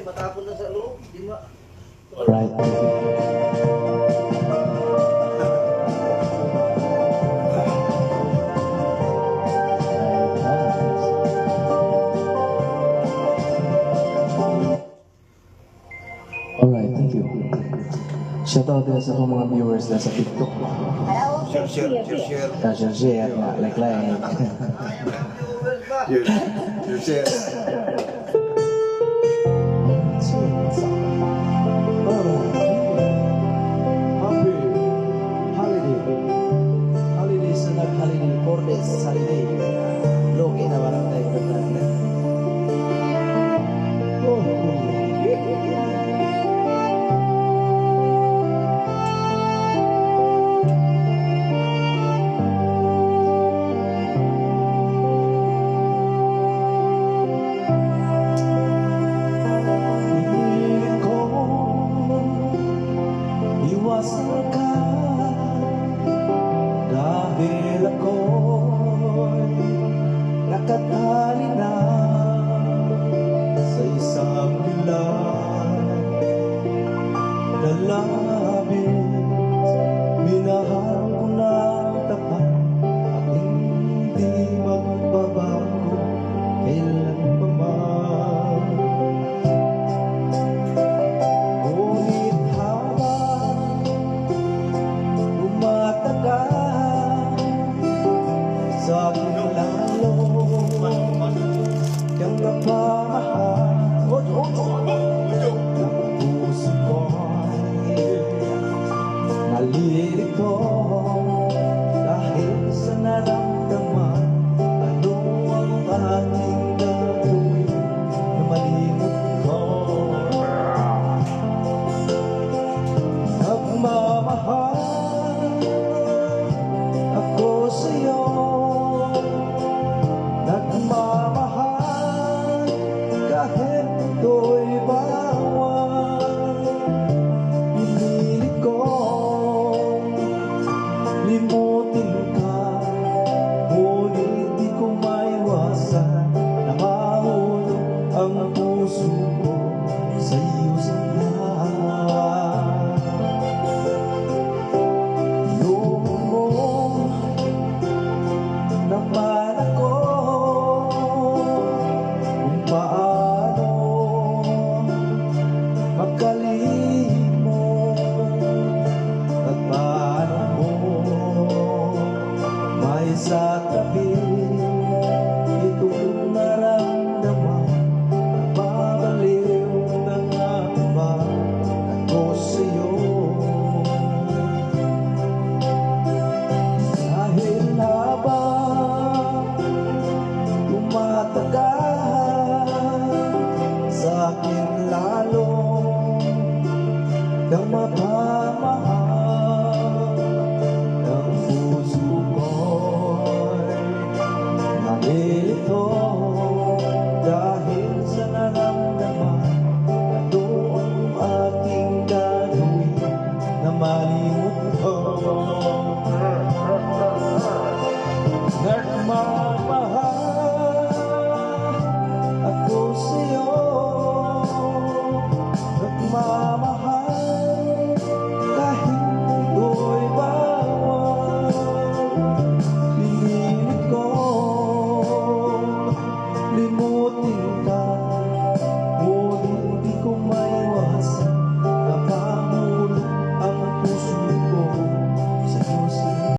eh, matapon na sa loob. Di ba? Right. Alright, thank you. Shoutout din sa akong mga viewers na sa TikTok. Share, share, share, share. Ah, share, share, like, like. Share, share, labis Minahal ko na tapat At hindi magbabago